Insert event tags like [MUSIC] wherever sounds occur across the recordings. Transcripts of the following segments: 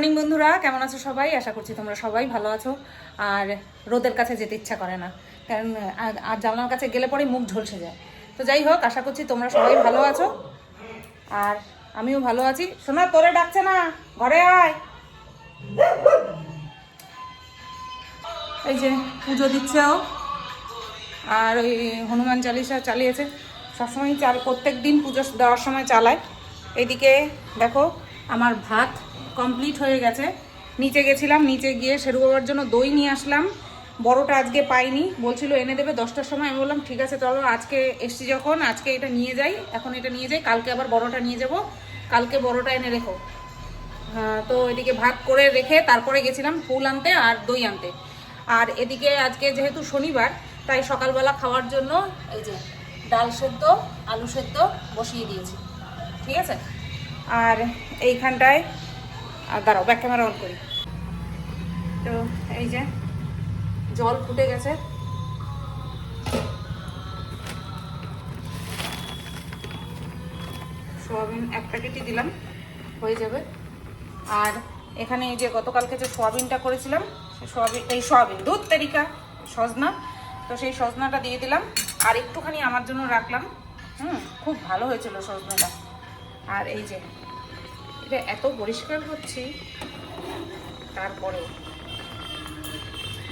Morning বন্ধুরা, কেমন আছো সবাই? আশা করছি তোমরা সবাই ভালো আছো। আর রোদের কাছে যেতে ইচ্ছা করে না। কারণ, আর- জানলার কাছে গেলে পরে মুখ ঝলসে যায়। তো যাই হোক, আশা করছি তোমরা সবাই ভালো আছো। আর আমিও ভালো আছি। শোনা তোরে ডাকছে না। ঘরে আয়। এই যে পুজো দিচ্ছেও আর ওই হনুমান চালিসা চালিয়েছে। সবসময় চাল, প্রত্যেক দিন পুজো দেওয়ার সময় চালায়। এদিকে দেখো, আমার ভাত কমপ্লিট হয়ে গেছে। নিচে গেছিলাম, নিচে গিয়ে শেরু বাবার জন্য দই নিয়ে আসলাম। বড়টা আজকে পাইনি, বলছিল এনে দেবে দশটার সময়। আমি বললাম, ঠিক আছে, চলো, আজকে এসছি যখন, আজকে এটা নিয়ে যাই, এখন এটা নিয়ে যাই, কালকে আবার বড়টা নিয়ে যাব। কালকে বড়টা এনে রেখো। তো এদিকে ভাত করে রেখে তারপরে গেছিলাম ফুল আনতে আর দই আনতে। আর এদিকে আজকে যেহেতু শনিবার, তাই সকালবেলা খাওয়ার জন্য এই যে ডাল সেদ্ধ, আলু সেদ্ধ বসিয়ে দিয়েছি। ঠিক আছে? আর এইখানটায় আর দাঁড়াও ব্যাক ক্যামেরা অন করি। তো এই যে, জল ফুটে গেছে। সোয়াবিন এক প্যাকেটই দিলাম, হয়ে যাবে। আর এখানে এই যে গতকালকে যে সোয়াবিনটা করেছিলাম সোয়াবিন এই সোয়াবিন, দুধ তেরিকা সজনা, তো সেই সজনাটা দিয়ে দিলাম। আর একটুখানি আমার জন্য রাখলাম। হুম, খুব ভালো হয়েছিল সজনাটা। আর এই যে এটা এত পরিষ্কার করছি তারপরেও।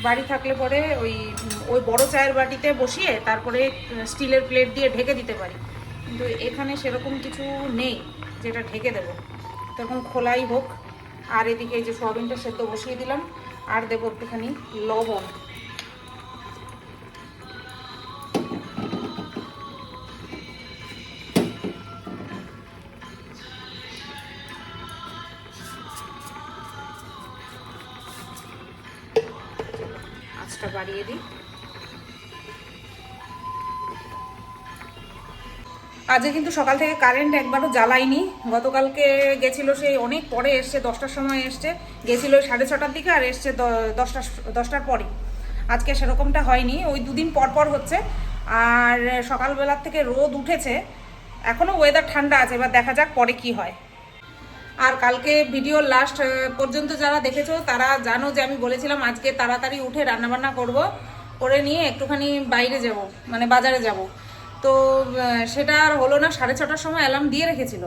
বাড়ি থাকলে পরে ওই ওই বড় চায়ের বাটিতে বসিয়ে তারপরে স্টিলের প্লেট দিয়ে ঢেকে দিতে পারি। কিন্তু এখানে সেরকম কিছু নেই যেটা ঢেকে দেবো। তখন খোলাই হোক। আর এদিকে যে সোয়াবিনটা সেদ্ধ বসিয়ে দিলাম। আর দেবো একটুখানি লবণ। আঁচটা দিই। আজকে কিন্তু সকাল থেকে কারেন্ট একবারও জ্বালাইনি। গতকালকে গেছিল সেই অনেক পরে এসছে, দশটার সময় এসছে। গেছিল সাড়ে ছটার দিকে আর এসছে দশটা দশটার পরে। আজকে সেরকমটা হয়নি, ওই দুদিন পর পর হচ্ছে। আর সকালবেলার থেকে রোদ উঠেছে। এখনও ওয়েদার ঠান্ডা আছে, এবার দেখা যাক পরে কি হয়। আর কালকে ভিডিও লাস্ট পর্যন্ত যারা দেখেছ, তারা জানো যে আমি বলেছিলাম আজকে তাড়াতাড়ি উঠে রান্নাবান্না করব। করে নিয়ে একটুখানি বাইরে যাব মানে বাজারে যাব। তো সেটা আর হলো না, সাড়ে ছটার সময় অ্যালার্ম দিয়ে রেখেছিল।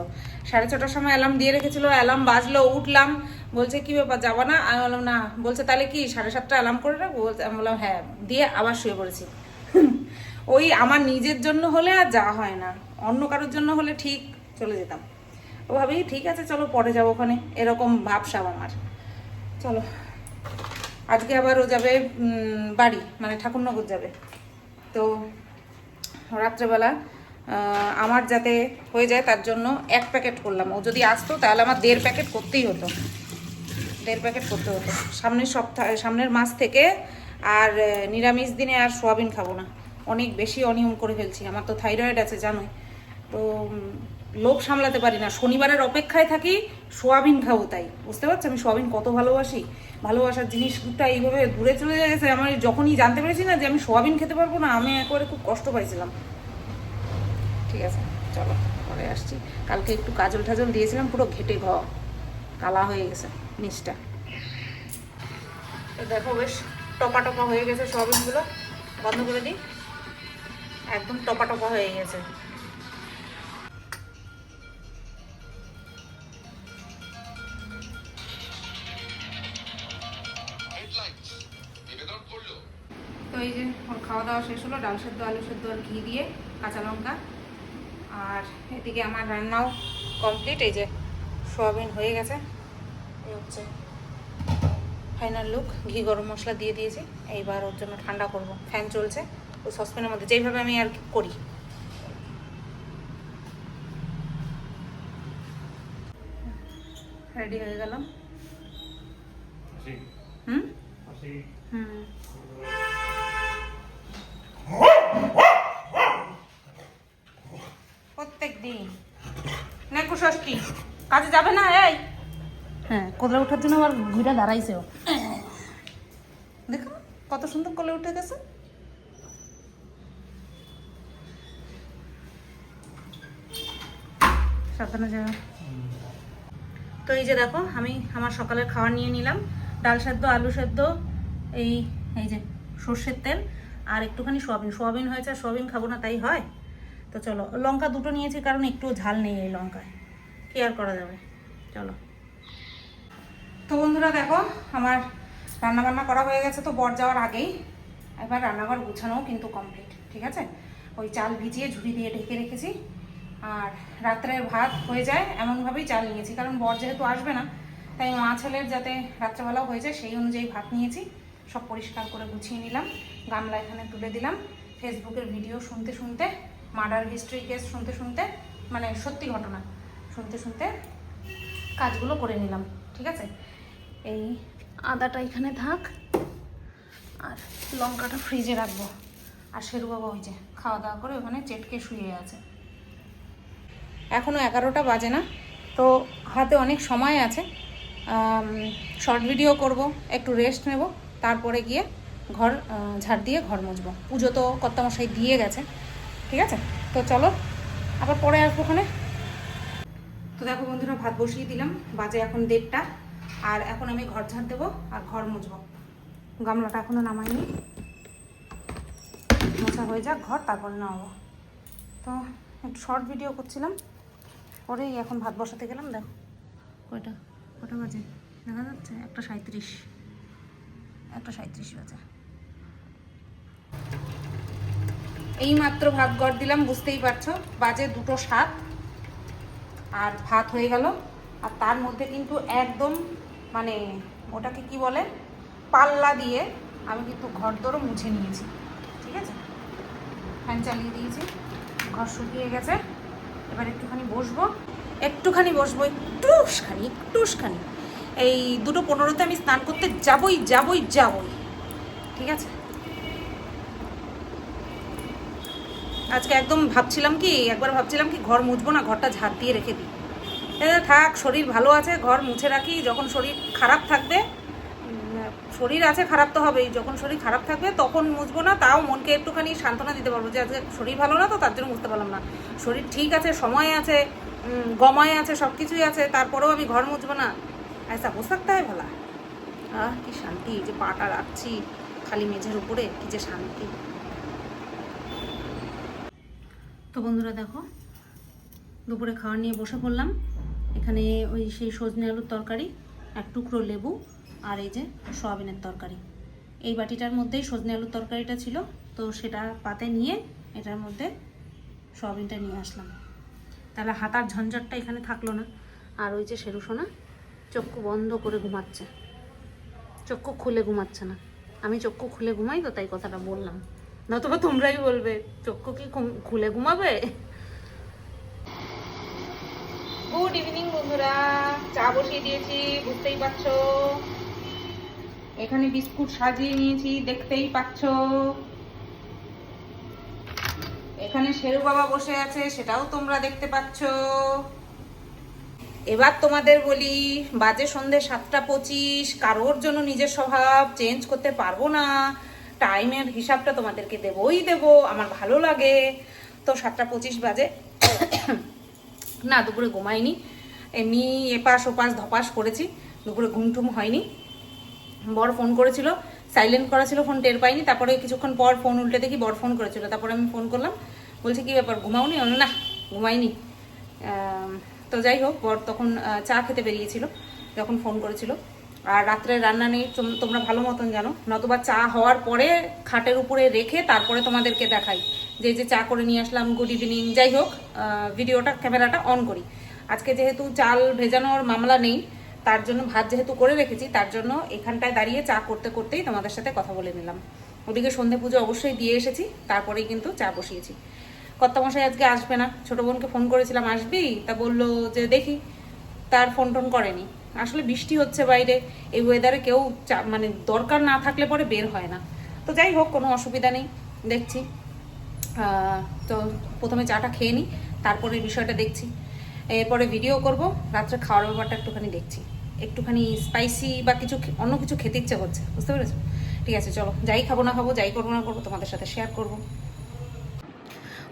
সাড়ে ছটার সময় অ্যালার্ম দিয়ে রেখেছিল অ্যালার্ম বাজলো, উঠলাম। বলছে, কি ব্যাপার, যাব না? আমি বললাম, না। বলছে, তাহলে কি সাড়ে সাতটা অ্যালার্ম করে রাখব? বলছে, আমি বললাম হ্যাঁ। দিয়ে আবার শুয়ে পড়েছি। ওই আমার নিজের জন্য হলে আর যাওয়া হয় না। অন্য কারোর জন্য হলে ঠিক চলে যেতাম। ও ভাবি, ঠিক আছে, চলো পরে যাব ওখানে। এরকম ভাবসাব আমার। চলো। আজকে আবার ও যাবে বাড়ি মানে ঠাকুরনগর যাবে। তো রাত্রেবেলা আমার যাতে হয়ে যায় তার জন্য এক প্যাকেট করলাম। ও যদি আসতো তাহলে আমার দেড় প্যাকেট করতেই হতো। দেড় প্যাকেট করতে হতো। সামনের সপ্তাহ, সামনের মাস থেকে আর নিরামিষ দিনে আর সোয়াবিন খাব না। অনেক বেশি অনিয়ম করে ফেলছি। আমার তো থাইরয়েড আছে, জানোই। তো লোভ সামলাতে পারি না। শনিবারের অপেক্ষায় থাকি, সোয়াবিন খাব তাই। বুঝতে পারছ? আমি সোয়াবিন কত ভালোবাসি। ভালোবাসার জিনিসটা এইভাবে দূরে চলে গেছে আমার যখনই জানতে পেরেছি না যে আমি সোয়াবিন খেতে পারব না, আমি একবারে খুব কষ্ট পাইছিলাম। ঠিক আছে, চলো, পরে আসছি। কালকে একটু কাজল টাজল দিয়েছিলাম, পুরো ঘেটে ঘ। কালা হয়ে গেছে, নিচটা। দেখো বেশ টপা টপা হয়ে গেছে সোয়াবিনগুলো। বন্ধ করে দিই। একদম টপা টপা হয়ে গেছে। খাওয়া দাওয়া শেষ হলো ডাল সেদ্ধ আলু সেদ্ধ আর ঘি দিয়ে কাঁচা লঙ্কা। আর এদিকে আমার রান্নাও কমপ্লিট এই যে সোয়াবিন হয়ে গেছে। এই হচ্ছে ফাইনাল লুক ঘি গরম মশলা দিয়ে দিয়েছি। এইবার ওর জন্য ঠান্ডা করব। ফ্যান চলছে ওই সসপ্যানের মধ্যে। যেইভাবে আমি আর কি করি। রেডি হয়ে গেল হুম? হুম। প্রত্যেক দিন। নাকু ষষ্ঠী কাজে যাবে না এই? হ্যাঁ কোলে ওঠার জন্য আবার ঘুরে দাঁড়াইছে ও। দেখো কত সুন্দর কোলে উঠে গেছে। সাবধানে যাবে তো এই যে দেখো আমি আমার সকালের খাবার নিয়ে নিলাম। ডাল সেদ্ধ আলু সেদ্ধ এই এই যে সর্ষের তেল আর একটুখানি সোয়াবিন। সোয়াবিন হয়েছে আর সোয়াবিন খাব না তাই হয়? তো চলো, লঙ্কা দুটো নিয়েছি কারণ একটু ঝাল নেই এই লঙ্কায়। কি আর করা যাবে? চলো। তো বন্ধুরা দেখো, আমার রান্না বান্না করা হয়ে গেছে তো বর যাওয়ার আগেই। এবার রান্নাঘর গুছানোও কিন্তু কমপ্লিট ঠিক আছে? ওই চাল ভিজিয়ে ঝুড়ি দিয়ে ঢেকে রেখেছি। আর রাত্রে ভাত হয়ে যায়, এমনভাবেই চাল নিয়েছি। কারণ বর যেহেতু আসবে না, তাই মা ছেলের যাতে রাত্রেবেলাও হয়ে যায়, সেই অনুযায়ী ভাত নিয়েছি। সব পরিষ্কার করে গুছিয়ে নিলাম। গামলা এখানে তুলে দিলাম। ফেসবুকের ভিডিও শুনতে শুনতে মার্ডার হিস্ট্রি কেস শুনতে শুনতে মানে সত্যি ঘটনা শুনতে শুনতে কাজগুলো করে নিলাম, ঠিক আছে? এই আদাটা এখানে থাক, আর লঙ্কাটা ফ্রিজে রাখব। আর শেরু বাবা ওই যে খাওয়া দাওয়া করে ওখানে চেটকে শুয়ে আছে। এখনও এগারোটা বাজে না, তো হাতে অনেক সময় আছে। শর্ট ভিডিও করব, একটু রেস্ট নেব, তারপরে গিয়ে ঘর ঝাড় দিয়ে ঘর মুছবো। পুজো তো কর্তামশাই দিয়ে গেছে। ঠিক আছে? তো চলো আবার পরে আসব ওখানে। তো দেখো বন্ধুরা ভাত বসিয়ে দিলাম। বাজে এখন দেড়টা। আর এখন আমি ঘর ঝাড় দেবো আর ঘর মুছবো। গামলাটা এখনও নামাইনি। মোছা হয়ে যাক ঘর তারপরে নামাবো। তো একটু শর্ট ভিডিও করছিলাম। পরেই এখন ভাত বসাতে গেলাম দেখো। কয়টা? কটা বাজে? দেখা যাচ্ছে একটা সাঁত্রিশ একটা সাঁত্রিশ বাজে। এই মাত্র ভাত গড় দিলাম, বুঝতেই পারছ? বাজে দুটো সাত, আর ভাত হয়ে গেল। আর তার মধ্যে কিন্তু একদম মানে ওটাকে কি বলে? পাল্লা দিয়ে আমি কিন্তু ঘর দরও মুছে নিয়েছি, ঠিক আছে? ফ্যান চালিয়ে দিয়েছি, ঘর শুকিয়ে গেছে। এবার একটুখানি বসবো। একটুখানি বসবো, একটুখানি একটুখানি। এই দুটো পনেরোতে আমি স্নান করতে যাবই যাবই যাবই, ঠিক আছে? আজকে একদম ভাবছিলাম কি, একবার ভাবছিলাম কি ঘর মুছবো না, ঘরটা ঝাঁপ দিয়ে রেখে দিই। থাক, শরীর ভালো আছে, ঘর মুছে রাখি, যখন শরীর খারাপ থাকবে শরীর আছে, খারাপ তো হবেই, যখন শরীর খারাপ থাকবে, তখন মুছবো না, তাও মনকে একটুখানি সান্ত্বনা দিতে পারব যে, আজকে শরীর ভালো না তো তার জন্য মুছতে পারলাম না। শরীর ঠিক আছে, সময় আছে গময় আছে সব কিছুই আছে, তারপরেও আমি ঘর মুছবো না। আচ্ছা বসে থাকতে হয় ভালা। আহ, কি শান্তি যে পাটা রাখছি, খালি মেঝের উপরে, কি যে শান্তি। তো বন্ধুরা দেখো, দুপুরে খাওয়ার নিয়ে বসে পড়লাম। এখানে ওই সেই সজনে আলুর তরকারি, এক টুকরো লেবু আর এই যে সয়াবিনের তরকারি। এই বাটিটার মধ্যেই সজনে আলুর তরকারিটা ছিল, তো সেটা পাতে নিয়ে এটার মধ্যে সয়াবিনটা নিয়ে আসলাম। তাহলে হাতার ঝঞ্ঝটটা এখানে থাকল না। আর ওই যে সেরুসোনা চক্ষু বন্ধ করে ঘুমাচ্ছে। চক্ষু খুলে ঘুমাচ্ছে না। আমি চক্ষু খুলে ঘুমাই তো তাই কথাটা বললাম। নতুবা তোমরাই বলবে, চক্ষু কি খুলে ঘুমাবে? গুড ইভিনিং বন্ধুরা। চা বসিয়ে দিয়েছি, বুঝতেই পারছ? এখানে বিস্কুট সাজিয়ে নিয়েছি, দেখতেই পাচ্ছ? এখানে শেরু বাবা বসে আছে, সেটাও তোমরা দেখতে পাচ্ছো। এবার তোমাদের বলি, বাজে সন্ধে সাতটা পঁচিশ, কারোর জন্য নিজের স্বভাব চেঞ্জ করতে পারব না। টাইমের হিসাবটা তোমাদেরকে দেবই দেবো, আমার ভালো লাগে। তো সাতটা পঁচিশ বাজে। না, দুপুরে ঘুমাইনি। এমনি এপাশ ওপাশ ধপাস করেছি, দুপুরে ঘুম টুম হয়নি। বর ফোন করেছিল, সাইলেন্ট করা ছিল, ফোন টের পাইনি। তারপরে কিছুক্ষণ পর ফোন উল্টে দেখি বর ফোন করেছিল। তারপরে আমি ফোন করলাম, বলছে, কি ব্যাপার, ঘুমাওনি? না, ঘুমাইনি। তো যাই হোক, বর তখন চা খেতে বেরিয়েছিল, যখন ফোন করেছিল। আর রাত্রে রান্না নেই, তোম- তোমরা ভালো মতন জানো। নতুবা চা হওয়ার পরে খাটের উপরে রেখে তারপরে তোমাদেরকে দেখাই। যে যে চা করে নিয়ে আসলাম গুড ইভিনিং যাই হোক ভিডিওটা ক্যামেরাটা অন করি। আজকে যেহেতু চাল ভেজানোর মামলা নেই, তার জন্য ভাত যেহেতু করে রেখেছি, তার জন্য এখানটায় দাঁড়িয়ে চা করতে করতেই তোমাদের সাথে কথা বলে নিলাম। ওদিকে সন্ধে পুজো অবশ্যই দিয়ে এসেছি, তারপরেই কিন্তু চা বসিয়েছি। কর্তামশাই আজকে আসবে না। ছোট বোনকে ফোন করেছিলাম, আসবি? তা বলল যে, দেখি। তার ফোন টোন করেনি। আসলে বৃষ্টি হচ্ছে বাইরে, এই ওয়েদারে কেউ মানে দরকার না থাকলে পরে বের হয় না। তো যাই হোক, কোনো অসুবিধা নেই, দেখছি। তো প্রথমে চাটা খেয়ে নিই তারপরে বিষয়টা দেখছি। এরপরে ভিডিও করব, রাত্রে খাওয়ার ব্যাপারটা একটুখানি দেখছি। একটুখানি স্পাইসি বা কিছু অন্য কিছু খেতে ইচ্ছে করছে, বুঝতে পেরেছ? ঠিক আছে, চলো, যাই খাব না খাব, যাই করব না করব, তোমাদের সাথে শেয়ার করব।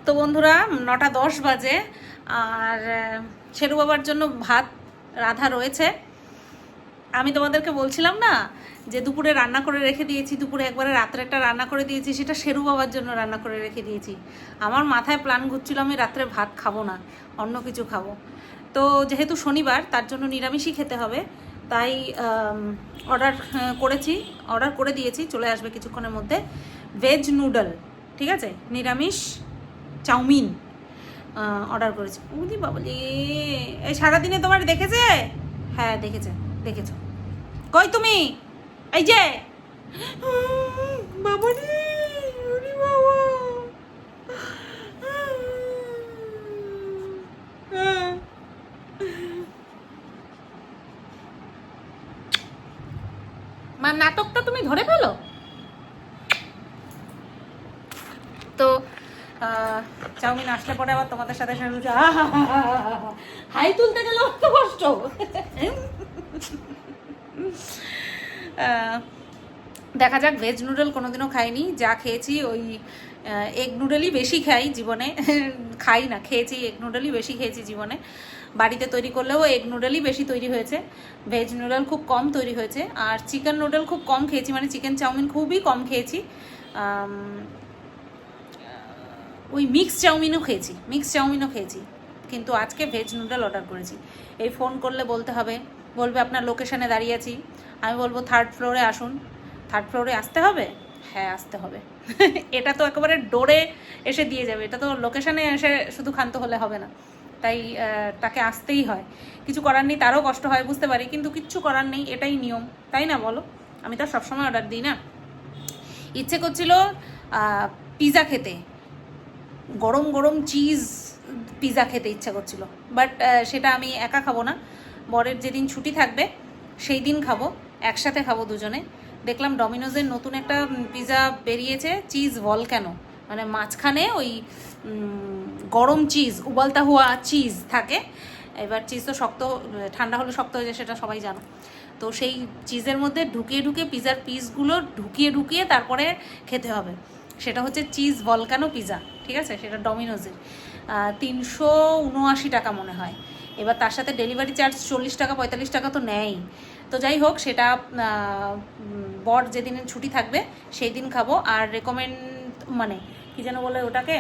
তো বন্ধুরা, নটা দশ বাজে, আর শেরু বাবার জন্য ভাত রাধা রয়েছে। আমি তোমাদেরকে বলছিলাম না যে দুপুরে রান্না করে রেখে দিয়েছি, দুপুরে একবারে রাত্রে একটা রান্না করে দিয়েছি, সেটা শেরু বাবার জন্য রান্না করে রেখে দিয়েছি। আমার মাথায় প্ল্যান ঘুরছিল আমি রাত্রে ভাত খাব না, অন্য কিছু খাব। তো যেহেতু শনিবার, তার জন্য নিরামিষই খেতে হবে, তাই অর্ডার করেছি অর্ডার করে দিয়েছি, চলে আসবে কিছুক্ষণের মধ্যে। ভেজ নুডল ঠিক আছে? নিরামিষ চাউমিন অর্ডার করেছি। উদি বাবলি, এই সারাদিনে তোমার দেখেছে? হ্যাঁ দেখেছে। দেখেছ। কই তুমি? এই যে। বাবা রে ওরে বাবা। মা নাটকটা তুমি ধরে ফেলো? তো চাউমিন আসলে পরে আবার তোমাদের সাথে। হাই তুলতে গেলে অত কষ্ট। দেখা যাক ভেজ নুডল কোনোদিনও খাইনি। যা খেয়েছি ওই এগ নুডলই বেশি খাই জীবনে। [LAUGHS] খাই না, খেয়েছি এগ নুডলই বেশি খেয়েছি জীবনে। বাড়িতে তৈরি করলেও এগ নুডলই বেশি তৈরি হয়েছে। ভেজ নুডল খুব কম তৈরি হয়েছে। আর চিকেন নুডল খুব কম খেয়েছি মানে চিকেন চাউমিন খুবই কম খেয়েছি। ওই মিক্স চাউমিনও খেয়েছি মিক্স চাউমিনও খেয়েছি। কিন্তু আজকে ভেজ নুডল অর্ডার করেছি। এই ফোন করলে বলতে হবে বলবে, আপনার লোকেশানে দাঁড়িয়ে আছি। আমি বলব থার্ড ফ্লোরে আসুন। থার্ড ফ্লোরে আসতে হবে? হ্যাঁ আসতে হবে। [LAUGHS] এটা তো একেবারে ডোরে এসে দিয়ে যাবে। এটা তো লোকেশানে এসে শুধু ক্ষান্ত হলে হবে না। তাই তাকে আসতেই হয়। কিছু করার নেই, তারও কষ্ট হয়, বুঝতে পারি। কিন্তু কিচ্ছু করার নেই, এটাই নিয়ম। তাই না, বলো? আমি তো সবসময় অর্ডার দিই না। ইচ্ছে করছিল পিৎজা খেতে। গরম গরম চিজ পিৎজা খেতে ইচ্ছা করছিল। বাট সেটা আমি একা খাব না। বরের যেদিন ছুটি থাকবে, সেই দিন খাব, একসাথে খাব দুজনে। দেখলাম ডমিনোজের নতুন একটা পিৎজা বেরিয়েছে, চিজ কেন মানে মাঝখানে ওই গরম চিজ, উবালতা হওয়া চিজ থাকে। এবার চিজ তো শক্ত, ঠান্ডা হলে শক্ত হয়ে যায়, সেটা সবাই জানো। তো সেই চিজের মধ্যে ঢুকিয়ে ঢুকিয়ে পিৎজার পিসগুলো ঢুকিয়ে ঢুকিয়ে তারপরে খেতে হবে। সেটা হচ্ছে চিজ ভলকানো পিজা, ঠিক আছে? সেটা ডমিনোজের। তিনশো উনআশি টাকা মনে হয়। এবার তার সাথে ডেলিভারি চার্জ চল্লিশ টাকা, পঁয়তাল্লিশ টাকা তো নেয় তো যাই হোক, সেটা বর যেদিন ছুটি থাকবে সেই দিন খাব। আর রেকমেন্ড মানে কি যেন বলে ওটাকে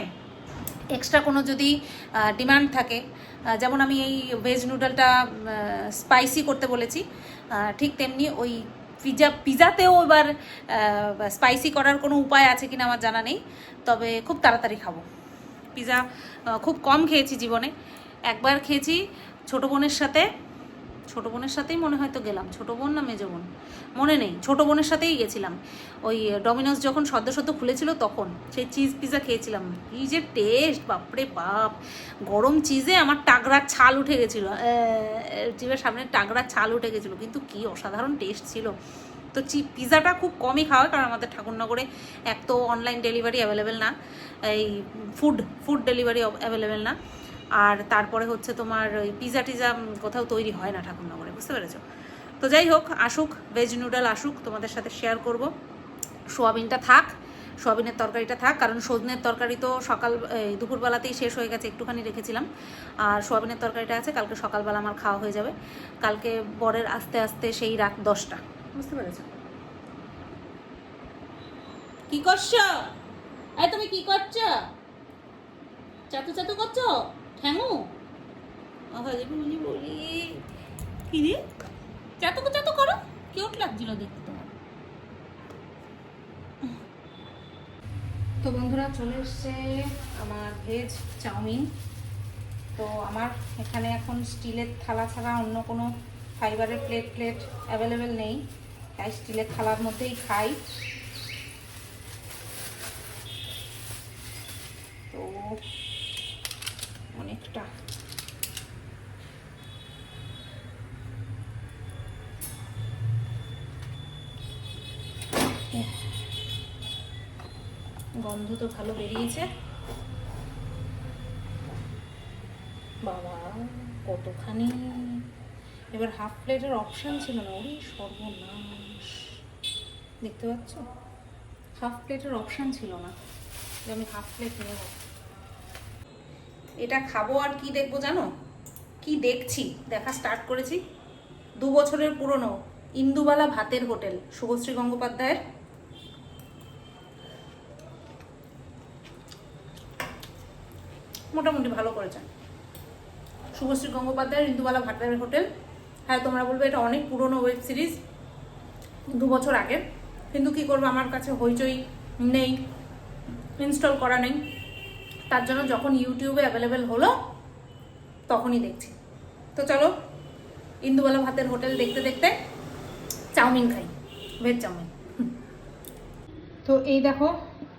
এক্সট্রা কোনো যদি ডিমান্ড থাকে যেমন আমি এই ভেজ নুডলটা স্পাইসি করতে বলেছি ঠিক তেমনি ওই পিজা পিজাতেও এবার স্পাইসি করার কোনো উপায় আছে কিনা আমার জানা নেই। তবে খুব তাড়াতাড়ি খাব। পিজা খুব কম খেয়েছি জীবনে। একবার খেয়েছি ছোটো বোনের সাথে, ছোটো বোনের সাথেই মনে হয় তো গেলাম। ছোটো বোন না মেজো বোন? মনে নেই। ছোটো বোনের সাথেই গেছিলাম। ওই ডমিনোস যখন সদ্য সদ্য খুলেছিল তখন সেই চিজ পিজা খেয়েছিলাম। কি যে টেস্ট বাপরে বাপ! গরম চিজে আমার টাগরার ছাল উঠে গেছিল। জিভের সামনে টাগরার ছাল উঠে গেছিল। কিন্তু কি অসাধারণ টেস্ট ছিল। তো চি, পিজাটা খুব কমই খাওয়া কারণ আমাদের ঠাকুরনগরে এক তো অনলাইন ডেলিভারি অ্যাভেলেবেল না। এই ফুড ফুড ডেলিভারি অ্যাভেলেবেল না। আর তারপরে হচ্ছে তোমার ওই পিজা টিজা কোথাও তৈরি হয় না ঠাকুরনগরে, বুঝতে পেরেছ? তো যাই হোক, আসুক ভেজ নুডল আসুক, তোমাদের সাথে শেয়ার করব। সোয়াবিনটা থাক, সোয়াবিনের তরকারিটা থাক, কারণ সজনের তরকারি তো সকাল দুপুরবেলাতেই শেষ হয়ে গেছে, একটুখানি রেখেছিলাম। আর সোয়াবিনের তরকারিটা আছে, কালকে সকালবেলা আমার খাওয়া হয়ে যাবে। কালকে বরের আস্তে আস্তে সেই রাত দশটা, বুঝতে পেরেছ? কি করছ? তুমি কি করছ? চাতু চাতু করছ? ঠ্যাঙু আহারে বলি বলি। কি রে? চাতু চাতু করো। কিউট লাগছিল দেখতে তো বন্ধুরা, চলে এসছে আমার ভেজ চাউমিন। তো আমার এখানে এখন স্টিলের থালা ছাড়া অন্য কোনো ফাইবারের প্লেট প্লেট অ্যাভেলেবেল নেই। তাই স্টিলের থালার মধ্যেই খাই। তো অনেকটা। গন্ধ তো ভালো বেরিয়েছে। বাবা, কতখানি। এবার হাফ প্লেটের অপশান ছিল না, ওরে সর্বনাশ। দেখতে পাচ্ছ? হাফ প্লেটের অপশান ছিল না। আমি হাফ প্লেট নেব। এটা খাব আর কি দেখব জানো? কি দেখছি? দেখা স্টার্ট করেছি। দু বছরের পুরনো ইন্দুবালা ভাতের হোটেল, শুভশ্রী গঙ্গোপাধ্যায়ের। মোটামুটি ভালো করেছেন শুভশ্রী গঙ্গোপাধ্যায়ের ইন্দুবালা ভাতের হোটেল। হ্যাঁ তোমরা বলবে এটা অনেক পুরনো ওয়েব সিরিজ দু বছর আগের কিন্তু কি করব, আমার কাছে হইচই নেই ইনস্টল করা নেই। তার জন্য যখন ইউটিউবে অ্যাভেলেবেল হলো, তখনই দেখছি। তো চলো, ইন্দুবালা ভাতের হোটেল দেখতে দেখতে চাউমিন খাই ভেজ চাউমিন। তো এই দেখো,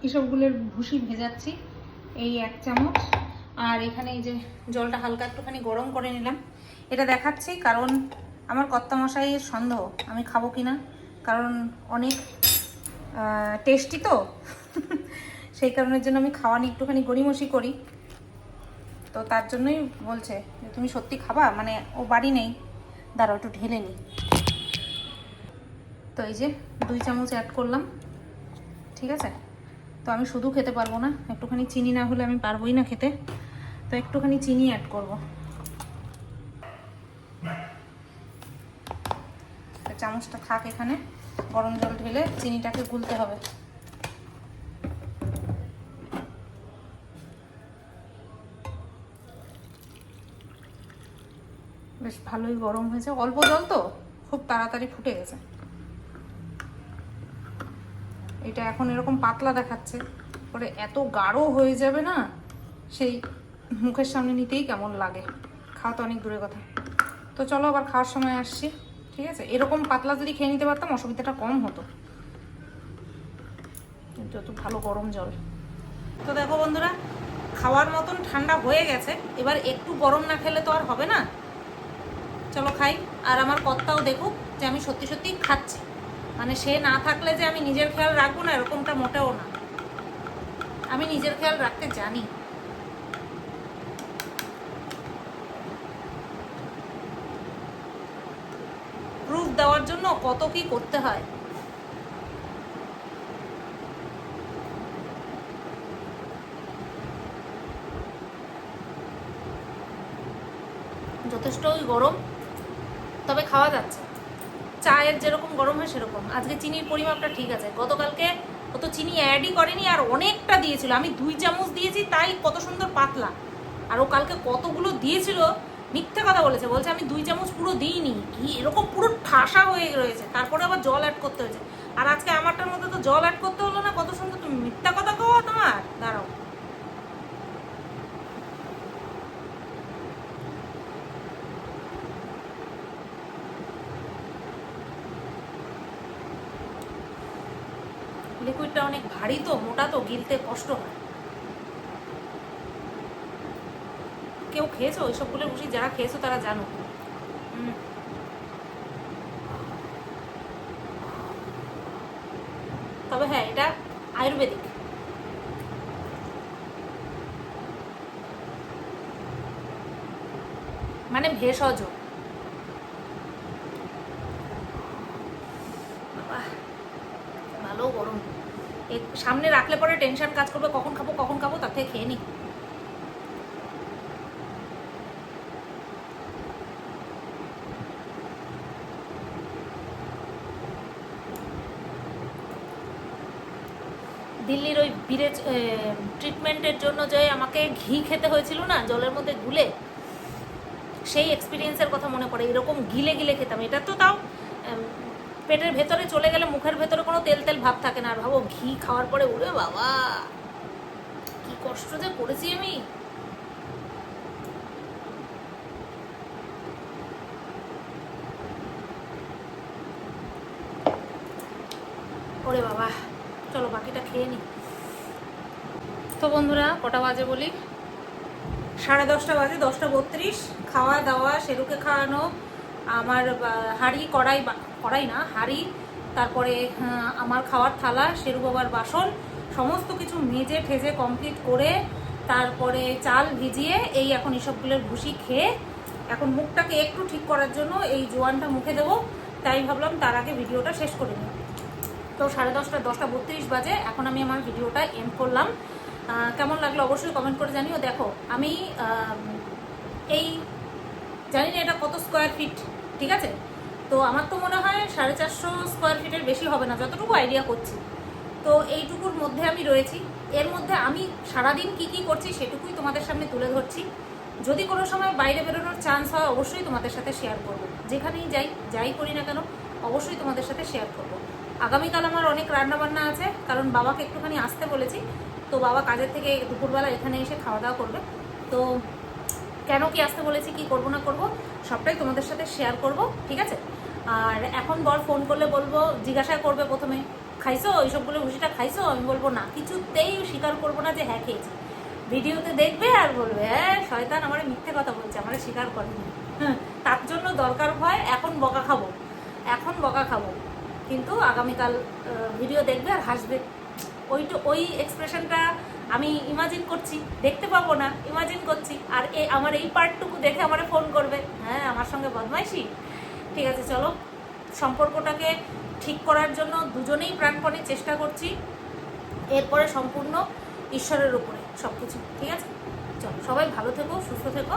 এসবগুলোর ভুসি ভেজাচ্ছি, এই এক চামচ। আর এখানে এই যে জলটা হালকা একটুখানি গরম করে নিলাম। এটা দেখাচ্ছি কারণ আমার কর্তামশাইয়ের সন্দেহ, আমি খাব কি না কারণ অনেক টেস্টি তো। সেই কারণের জন্য আমি খাওয়া নিয়ে একটুখানি গড়িমসি করি। তো তার জন্যই বলছে যে, তুমি সত্যি খাবা? মানে ও বাড়ি নেই, দাঁড়াও একটু ঢেলে নিই। তো এই যে দুই চামচ অ্যাড করলাম, ঠিক আছে? তো আমি শুধু খেতে পারব না, একটুখানি চিনি না হলে আমি পারবোই না খেতে। তো একটুখানি চিনি অ্যাড করব। চামচটা থাক এখানে, গরম জল ঢেলে চিনিটাকে গুলতে হবে। বেশ ভালোই গরম হয়েছে। অল্প জল তো, খুব তাড়াতাড়ি ফুটে গেছে। এটা এখন এরকম পাতলা দেখাচ্ছে। পরে এত গাঢ় হয়ে যাবে না, সেই মুখের সামনে নিতেই কেমন লাগে। খাওয়া তো অনেক দূরের কথা। তো চলো আবার খাওয়ার সময় আসছি, ঠিক আছে? এরকম পাতলা যদি খেয়ে নিতে পারতাম অসুবিধাটা কম হতো। কিন্তু এত ভালো গরম জল। তো দেখো বন্ধুরা, খাওয়ার মতন ঠান্ডা হয়ে গেছে। এবার একটু গরম না খেলে তো আর হবে না। চলো খাই। আর আমার কর্তাও দেখুক যে আমি সত্যি সত্যি খাচ্ছি। মানে সে না থাকলে যে আমি নিজের খেয়াল রাখব না, এরকমটা মোটেও না। আমি নিজের খেয়াল রাখতে জানি। প্রুফ দেওয়ার জন্য কত কি করতে হয়। যথেষ্টই গরম। তবে খাওয়া যাচ্ছে। চায়ের যেরকম গরম হয় সেরকম। আজকে চিনির পরিমাপটা ঠিক আছে। গতকালকে ও তো চিনি অ্যাডই করেনি আর অনেকটা দিয়েছিল। আমি দুই চামচ দিয়েছি, তাই কত সুন্দর পাতলা। আর ও কালকে কতগুলো দিয়েছিল, মিথ্যা কথা বলেছে। বলছে, আমি দুই চামচ পুরো দিইনি। কি? এরকম পুরো ঠাসা হয়ে রয়েছে। তারপরে আবার জল অ্যাড করতে হয়েছে। আর আজকে আমারটার মধ্যে তো জল অ্যাড করতে হলো না। কত সুন্দর, তুমি মিথ্যা কথা কো তোমার। দাঁড়াও। লিকুইডটা অনেক ভারী তো, মোটা তো, গিলতে কষ্ট হয়। কেউ খেয়েছো? ওইসবগুলো বসি যারা খেয়েছো তারা জানো। তবে হ্যাঁ এটা আয়ুর্বেদিক। মানে ভেষজ। ভালো গরম। সামনে রাখলে পরে টেনশন কাজ করবে, কখন খাব কখন খাব, তার থেকে খেয়ে নি। দিল্লির ওই বিরেজ ট্রিটমেন্টের জন্য যে আমাকে ঘি খেতে হয়েছিল না, জলের মধ্যে গুলে, সেই এক্সপিরিয়েন্সের কথা মনে পড়ে। এরকম গিলে গিলে খেতাম। এটা তো তাও পেটের ভেতরে চলে গেলে মুখের ভেতরে কোনো তেল তেল ভাব থাকে না। আর ভাবো, ঘি খাওয়ার পরে উড়ে বাবা! কি কষ্ট যে করেছি আমি! ওরে বাবা, চলো বাকিটা খেয়ে নি। তো বন্ধুরা, কটা বাজে বলি? সাড়ে দশটা বাজে, দশটা বত্রিশ। খাওয়া দাওয়া, সেরুকে খাওয়ানো, আমার বা- হাঁড়ি, কড়াই কড়াই না, হাঁড়ি, তারপরে আমার খাওয়ার থালা শেরু বাবার বাসন, সমস্ত কিছু মেজে ঠেজে কমপ্লিট করে, তারপরে চাল ভিজিয়ে, এই এখন এসবগুলোর ভুসি খেয়ে, এখন মুখটাকে একটু ঠিক করার জন্য এই জোয়ানটা মুখে দেবো, তাই ভাবলাম তার আগে ভিডিওটা শেষ করে নিই। তো সাড়ে দশটা দশটা বত্রিশ বাজে, এখন আমি আমার ভিডিওটা এন্ড করলাম। কেমন লাগল অবশ্যই কমেন্ট করে জানিও। দেখো, আমি এই, জানি না এটা কত স্কোয়ার ফিট ঠিক আছে? তো আমার তো মনে হয় সাড়ে চারশো স্কোয়ার ফিটের বেশি হবে না, যতটুকু আইডিয়া করছি। তো এইটুকুর মধ্যে আমি রয়েছি। এর মধ্যে আমি সারাদিন কি কি করছি সেটুকুই তোমাদের সামনে তুলে ধরছি। যদি কোনো সময় বাইরে বেরোনোর চান্স হয়, অবশ্যই তোমাদের সাথে শেয়ার করব। যেখানেই যাই যাই করি না কেন, অবশ্যই তোমাদের সাথে শেয়ার করব। আগামীকাল আমার অনেক রান্নাবান্না আছে, কারণ বাবাকে একটুখানি আসতে বলেছি। তো বাবা কাজের থেকে দুপুরবেলা এখানে এসে খাওয়া দাওয়া করবে। তো কেন কি আসতে বলেছি, কি করব না করব, সবটাই তোমাদের সাথে শেয়ার করব, ঠিক আছে? আর এখন বর ফোন করলে বলব জিজ্ঞাসা করবে প্রথমে খাইছো? ওইসবগুলো ভুষিটা খাইছো? আমি বলব না কিছুতেই স্বীকার করব না যে হ্যাঁ খেয়েছি। ভিডিওতে দেখবে আর বলবে হ্যাঁ শয়তান আমার মিথ্যে কথা বলছে আমার স্বীকার করেনি। হ্যাঁ, তার জন্য দরকার হয় এখন বকা খাব এখন বকা খাব। কিন্তু আগামীকাল ভিডিও দেখবে আর হাসবে। ওইটা ওই এক্সপ্রেশনটা আমি ইমাজিন করছি দেখতে পাবো না ইমাজিন করছি। আর এ আমার এই পার্টটুকু দেখে আমার ফোন করবে হ্যাঁ আমার সঙ্গে বদমাইশি? ঠিক আছে, চলো। সম্পর্কটাকে ঠিক করার জন্য দুজনেই প্রাণপণে চেষ্টা করছি। এরপরে সম্পূর্ণ ঈশ্বরের উপরে সব কিছু ঠিক আছে? চলো, সবাই ভালো থেকো, সুস্থ থেকো।